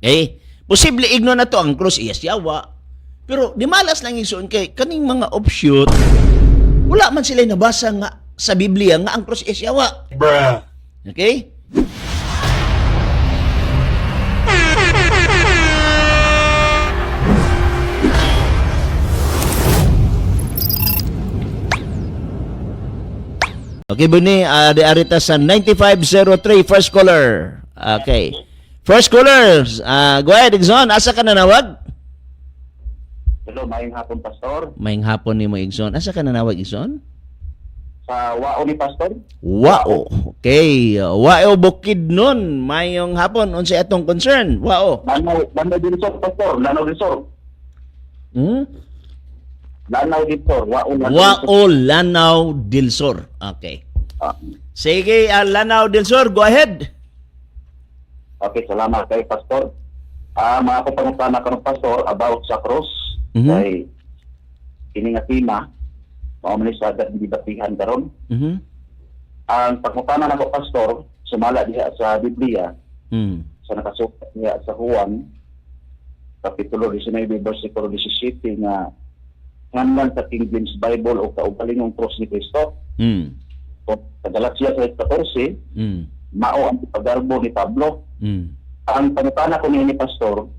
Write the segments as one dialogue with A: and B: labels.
A: Okay? Posible igno na to ang cross iyas yawa. Pero di malas lang isuon kay kaning mga offshoot wala man sila nabasa nga sa Biblia nga ang cross iyas yawa.
B: Bruh.
A: Okay? Okay, Buni, uh, di arita sa 9503 first caller. Okay. First caller, uh, go ahead, Igson. Asa ka nanawag?
C: Hello, maayong hapon, Pastor.
A: Maying hapon ni mo, Igson. Asa ka nanawag, Igson?
C: Sa wao ni Pastor,
A: Wao. Okay. Wao bukid nun. Mayong hapon. Unsay atong concern? Wao.
C: Lanaw, Lanaw sir, Pastor. Lanaw sir.
A: Hmm?
C: Lanaw din sir. Wao Lanaw.
A: Wao Lanao Dilsor. Okay.
C: Ah,
A: Sige, uh, Lanao Dilsor, go ahead.
C: Okay, salamat kay Pastor. Ah, mga kapangutana ka ng Pastor about sa cross.
A: Mhm.
C: Kay kini nga tema, mao man sa agad dibatihan karon.
A: Mhm.
C: Ang pangutana nako Pastor, sumala diha sa Biblia,
A: Hmm.
C: sa nakasulat niya sa Juan, Kapitulo 19, versikulo 17 nga nganlan sa King James Bible o kaugalingong cross ni Kristo.
A: Hmm.
C: So, sa Galatia 3.14,
A: Hmm.
C: Mao ang pagarbo ni Pablo.
A: Hmm.
C: Ang panutana ko ni Pastor,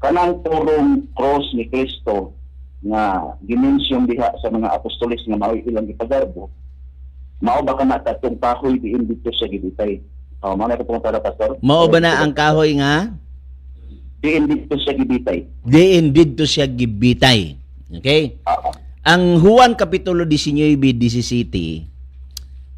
C: kanang turong cross ni Kristo nga dimension diha sa mga apostolis nga mao ilang ipagarbo, mao ba ka natatong kahoy diin dito sa gibitay? Oh, mao na ko pumunta Pastor.
A: Mao ba na ang kahoy nga?
C: diin dito sa gibitay?
A: Diin didto siya gibitay. Okay?
C: Ah.
A: Ang Juan Kapitulo 19, 17,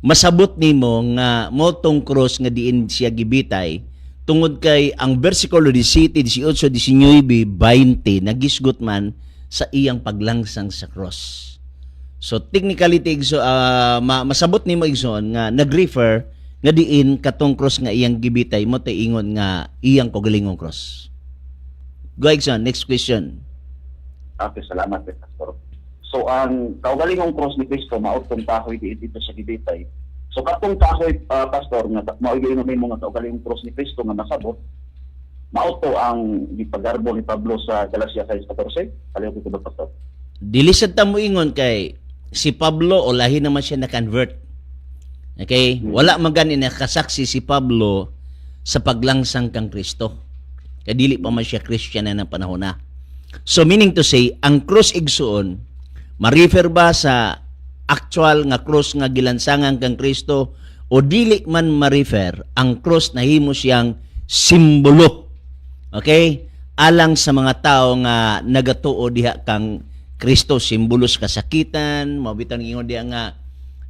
A: masabot nimo nga motong cross nga diin siya gibitay tungod kay ang bersikulo 17, 18, 19, 20 nagisgot man sa iyang paglangsang sa cross. So technically tigso ah, ma- masabot nimo igsoon nga nag-refer nga diin katong cross nga iyang gibitay mo tay ingon nga iyang kogalingong cross. Go Igsoon, next question.
C: Okay, salamat Pastor. So ang kaugalingong cross ni Kristo mao tong kahoy diin dito sa gibitay. So katong kahoy ah, pastor nga mao gyud mo nga kaugalingong cross ni Kristo nga nasabot. Mao to ang gipagarbo ni Pablo sa Galacia 6:14. Kaliw ko ba pastor?
A: Dilisad ta mo ingon kay si Pablo o lahi naman siya na-convert. Okay? Wala man gani nakasaksi si Pablo sa paglangsang kang Kristo. Kaya dili pa man siya Christian na ng panahon na. So meaning to say, ang cross igsuon, ma-refer ba sa actual nga cross nga gilansangan kang Kristo o dili man ma-refer ang cross na himo siyang simbolo. Okay? Alang sa mga tao nga nagatuo diha kang Kristo simbolos kasakitan, mabitan ingon diha nga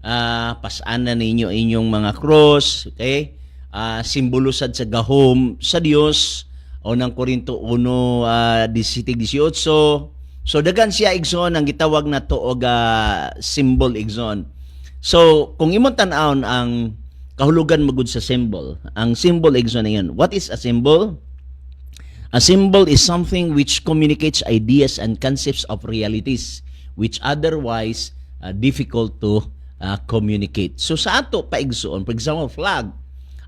A: ah pasanan ninyo inyong mga cross, okay? Ah simbolo sad sa gahom sa Dios o ng Korinto 1 ah, 17-18. So dagan siya igsoon ang gitawag na to og ah, symbol igsoon. So kung imong tan-awon ang kahulugan magud sa symbol, ang symbol igsoon na. What is a symbol? A symbol is something which communicates ideas and concepts of realities which otherwise uh, difficult to uh, communicate. So sa ato pa igsuon, for example, flag.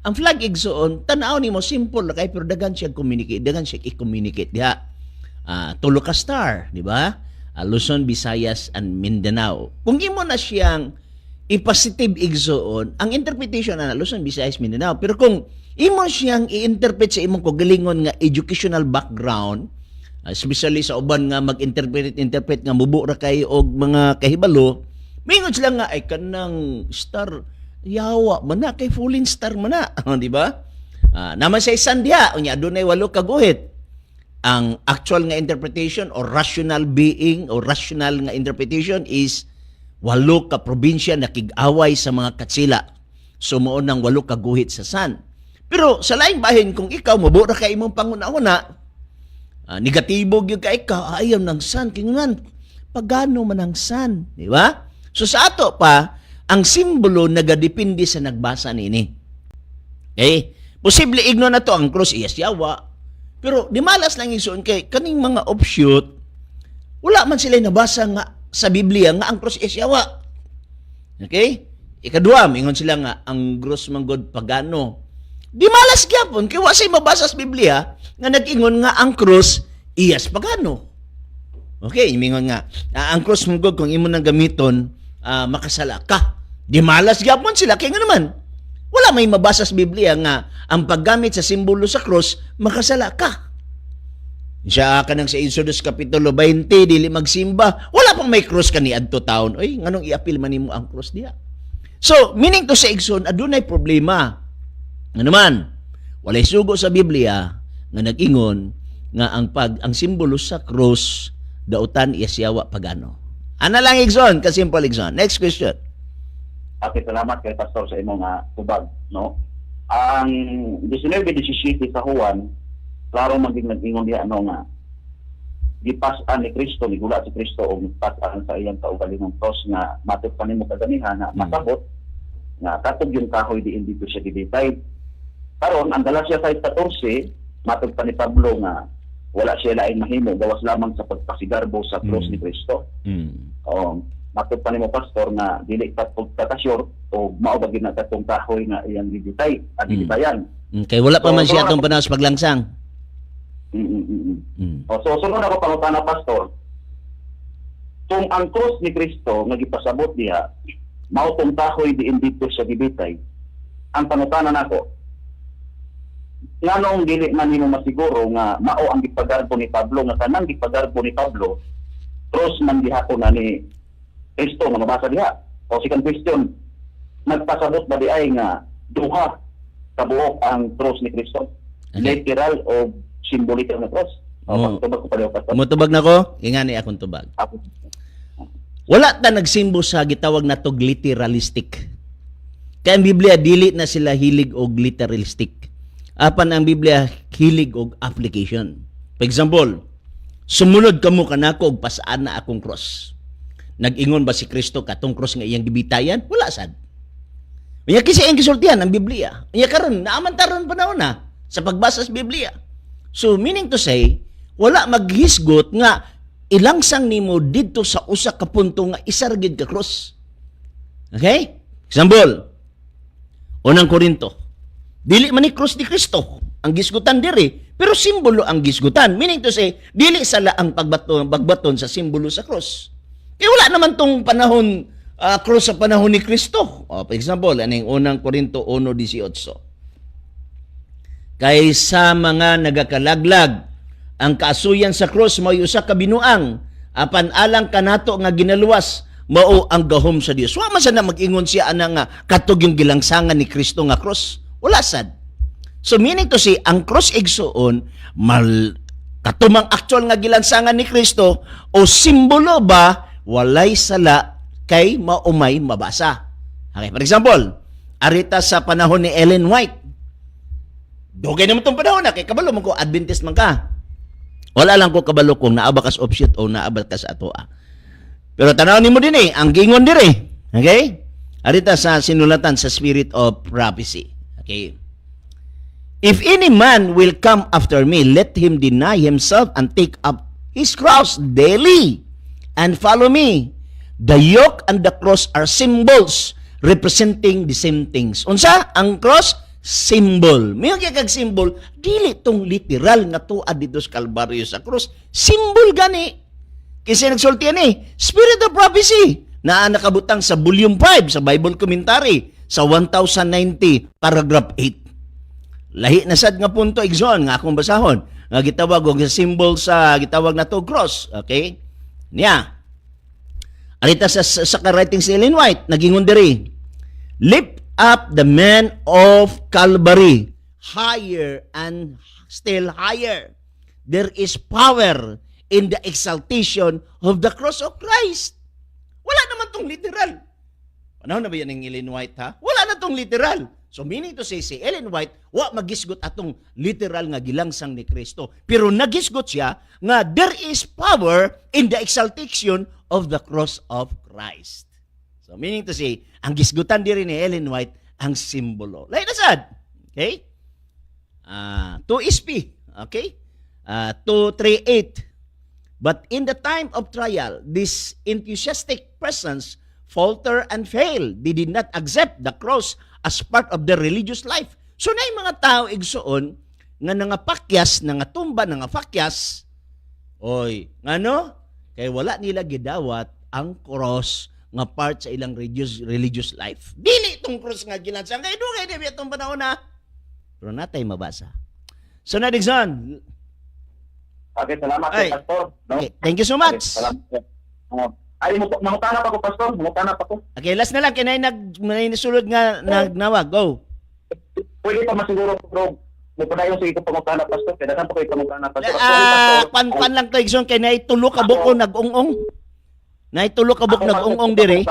A: Ang flag igsuon, tanaw nimo simple kay pero dagan siya communicate, dagan siya i-communicate diha. Ah, tulo ka star, di ba? Ah, Luzon, Visayas and Mindanao. Kung imo na siyang i-positive igsuon, ang interpretation na Luzon, Visayas, Mindanao. Pero kung imo siyang i-interpret sa imong kagalingon nga educational background, uh, especially sa uban nga mag-interpret interpret nga mubo ra kay og mga kahibalo, mingon sila nga ay kanang star yawa man na kay falling star man na, di ba? Ah, naman sa isan diha, unya adunay walo ka guhit ang actual nga interpretation or rational being or rational nga interpretation is walo ka probinsya na kig-away sa mga katsila. So mao walo ka guhit sa san. Pero sa laing bahin kung ikaw mabura ka imong panguna-una, ah, negatibo gyud ka ikaw ayaw ng san kingunan. Pagano man ang san, di ba? So sa ato pa ang simbolo nagadepende sa nagbasa nini. Okay? Posible igno na to ang cross iyas yawa. Pero di malas lang isuon kay kaning mga offshoot wala man sila nabasa nga sa Biblia nga ang cross iyas yawa. Okay? Ikadua, mingon sila nga ang gross man god pagano Di malas gyapon kay wa say mabasa sa Biblia nga nag-ingon nga ang cross iyas pagano. Okay, imingon nga ah, ang cross mong kung imo nang gamiton ah, makasala ka. Di malas gyapon sila kay nga naman. Wala may mabasa sa Biblia nga ang paggamit sa simbolo sa cross makasala ka. Siya ka nang sa Exodus Kapitulo 20, dili magsimba. Wala pang may cross ka ni Adto Town. Oy, nganong i-appeal man nimo ang cross diya? So, meaning to sa Exon, adunay problema. Nga naman, walay sugo sa Biblia nga nag-ingon nga ang pag ang simbolo sa cross dautan iyasyawa pagano. Ana lang Exon, ka simple Exon. Next question.
C: Okay, salamat kay Pastor sa imong uh, tubag, no? Ang 19-17 sa Juan, klaro maging nag-ingon diha ano nga gipasan ni Kristo, ni gula si Kristo o gipasan sa iyang kaugalingong cross nga matod pa nimo kaganihan na
A: Hmm.
C: masabot nga katog yung kahoy di dito siya gibitay. Karon ang Galatia 5:14 matod pa ni Pablo nga wala siya lain mahimo gawas lamang sa pagpasigarbo sa cross
A: Hmm.
C: ni Kristo.
A: Mm.
C: o matod pa nimo pastor nga dili pa pagkakasyor o mao ba gid na katong kahoy nga iyang gibitay at
A: Mm.
C: gibitayan.
A: Mm, Kay wala pa man
C: So,
A: siya
C: so,
A: atong panahon sa paglangsang.
C: Mm, mm, mm, mm.
A: Mm.
C: O so sunod ako pangutana pastor. Kung ang cross ni Kristo nga gipasabot diha mao tong kahoy di dito sa gibitay. Ang pangutana nako nganong dili man nimo masiguro nga mao ang gipagarbo ni Pablo nga kanang gipagarbo ni Pablo cross man gihapon na ni Kristo nga mabasa diha. O second question, nagpasabot ba di ay nga duha kabuok ang cross ni Kristo?
A: Okay.
C: Literal o symbolikal na cross? O
A: Oo.
C: pagtubag ko pa rin pastor.
A: Mutubag na ko, ingani akong tubag.
C: Ako.
A: Wala ta nagsimbo sa gitawag na tog literalistic. Kaya ang Biblia dili na sila hilig og literalistic. Apan ang Biblia hilig og application. For example, sumunod kamo kanako og pasaan na akong cross. Nag-ingon ba si Kristo katong cross nga iyang gibitayan? Wala sad. Unya kasi ang gisultihan ang Biblia. Unya karon naamantaron panahon na sa pagbasa sa Biblia. So meaning to say, wala maghisgot nga ilangsang nimo didto sa usa ka punto nga isargid ka cross. Okay? Example, unang Korinto. Dili man ni cross ni Kristo ang gisgutan diri, pero simbolo ang gisgutan. Meaning to say, dili sala ang pagbaton, pagbaton sa simbolo sa cross. Kaya wala naman tong panahon ah, cross sa panahon ni Kristo. Oh, for example, aning unang Korinto 1:18. Kay sa mga nagakalaglag, ang kaasuyan sa cross mao usa ka binuang apan alang kanato nga ginaluwas mao ang gahom sa Dios. Wa man sad na mag-ingon siya ana nga katog yung gilangsangan ni Kristo nga cross. Wala sad. So meaning to say ang cross igsuon mal katumang actual nga gilangsangan ni Kristo o simbolo ba walay sala kay maumay mabasa. Okay, for example, arita sa panahon ni Ellen White, Dugay naman tong panahon na, kay kabalo man ko, Adventist man ka. Wala lang ko kabalo kung naaba ka sa offshoot o naaba ka sa atoa. Pero tanaw nimo din eh, ang gingon dire. Okay? Arita sa sinulatan sa Spirit of Prophecy. Okay? If any man will come after me, let him deny himself and take up his cross daily and follow me. The yoke and the cross are symbols representing the same things. Unsa? Ang cross, symbol. May kay kag symbol, dili tong literal nga tuad dito sa Kalbaryo sa cross. Symbol gani. Kasi nagsulti eh. Spirit of Prophecy na nakabutang sa volume 5 sa Bible Commentary sa 1090 paragraph 8. Lahi na sad nga punto igsoon nga akong basahon. Nga gitawag og symbol sa gitawag na to cross. Okay? Niya. Alita sa, sa, sa writing si Ellen White, nagingon diri. Lift up the man of Calvary higher and still higher. There is power in the exaltation of the cross of Christ. Wala naman tong literal. Panahon na ba yan ng Ellen White ha? Wala na tong literal. So meaning to say, si Ellen White, wa magisgot atong literal nga gilangsang ni Kristo. Pero nagisgot siya nga there is power in the exaltation of the cross of Christ. So meaning to say, ang gisgutan diri ni Ellen White ang simbolo. Like na sad. Okay? Ah, 2 SP. Okay? Ah, 238. But in the time of trial, these enthusiastic persons falter and fail. They did not accept the cross as part of their religious life. So na mga tao igsuon nga nangapakyas, nangatumba, nangapakyas, oy, ngano? Kay wala nila gidawat ang cross nga part sa ilang religious, religious life. Dili itong cross nga ginansang. Kay dugay na itong panahon na. Pero natay mabasa. So na Dixon,
C: Okay, salamat
A: Ay.
C: Pastor. No?
A: okay, thank you so
C: Okay,
A: much.
C: salamat. Uh, ay, mo- mangutana pa ko, Pastor. Mangutana pa ko.
A: Okay, last na lang. Kinay nag, may nasulod nga nagnawag. Go.
C: Pwede pa masiguro, bro. Mo pa dayon sa ito pangutana, Pastor. Kaya dagan pa ko pangutana, Pastor.
A: Ah,
C: Pastor.
A: pan pan lang to igsoon kay nay tulo ka buko nag-ungong. Nay tulo ka buk
C: Ako,
A: nag-ungong dire.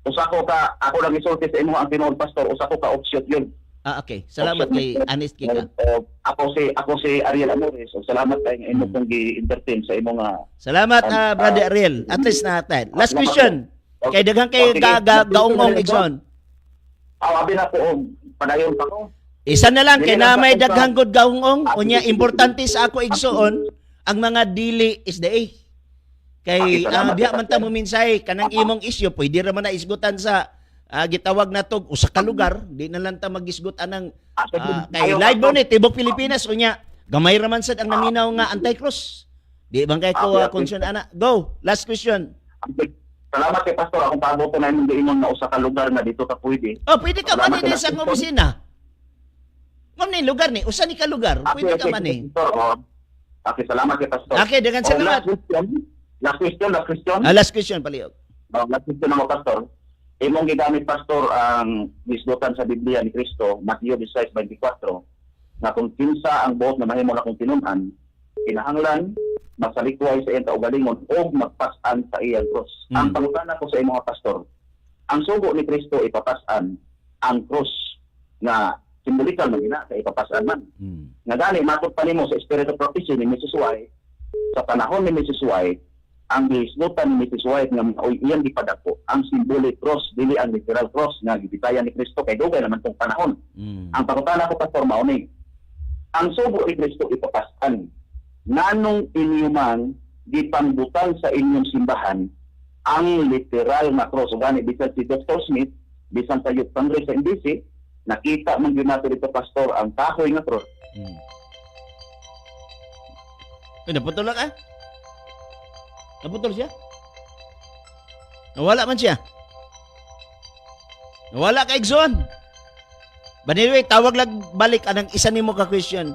C: Usa ko ka, ako lang isulti sa imo ang tinuod, Pastor. Usa ko ka offshoot yun.
A: Ah, okay. Salamat kay honest kay ka.
C: Uh, ako si ako si Ariel Amores. So, salamat kay imo
A: Hmm.
C: kong gi-entertain sa imo nga
A: Salamat ah, brother Ariel. At least natin. Last question. Kay daghang kay
C: Okay,
A: ga, ga,
C: sige.
A: gaungong igsoon.
C: Aw abi na ko og padayon pa ko.
A: Isa na lang kay na may daghang good gaungong unya importante sa ako igsoon ang mga dili is the A. Kay
C: Okay,
A: ah, diha man ta mo minsay kanang imong isyu pwede ra man na isgutan sa ah, gitawag na tog usa ka lugar di na lang ta magisgutan ng Ah, kay live ni Tibok Pilipinas unya gamay ra man sad ang naminaw nga anti-cross. Di bang kay ko
C: Ah,
A: uh, concern ana. Go. Last question.
C: Salamat kay Pastor. Akong paboto na imong giingon na usa ka lugar na dito ka pwede.
A: Oh, pwede ka man din sa opisina. Ma'am ni lugar ni usa ni ka lugar. Pwede ka man.
C: Pastor, oh. Okay, salamat kay Pastor.
A: Okay, dagan
C: Oh,
A: salamat.
C: Last question. Last question, last question.
A: Ah, last question paliog.
C: Oh, last question mo, Pastor. Imong gigamit, Pastor, ang isgutan sa Biblia ni Kristo, Matthew 16:24, na kung kinsa ang buot na mahimo na kong tinunan, kinahanglan, masalikway sa iyang kaugalingon o magpasan sa iyang cross.
A: Hmm.
C: Ang pangutana ko sa imong mga pastor, ang sugo ni Kristo ipapasan ang cross nga simbolikal man ina kay ipapasan man.
A: Hmm.
C: Nga gani matod pa nimo sa Spirit of Prophecy ni Mrs. White, sa panahon ni Mrs. White, ang gihisgutan ni Mrs. White nga maoy iyang gipadako ang symbolic cross dili ang literal cross nga gibitayan ni Kristo kay dugay naman tong panahon.
A: Hmm.
C: Ang pangutana ko pastor mao ni ang sugo ni Kristo ipapasan nanong inyo man gipangbutang sa inyong simbahan ang literal na cross. Gani, bisan si Dr. Smith, bisan sa Youth Congress sa NBC, nakita man yun natin dito, Pastor, ang kahoy nga cross.
A: Hmm. Ay, naputol lang ah. Naputol siya? Nawala man siya. Nawala ka, Exxon. But anyway, tawag lang balik anang isa nimo ka question.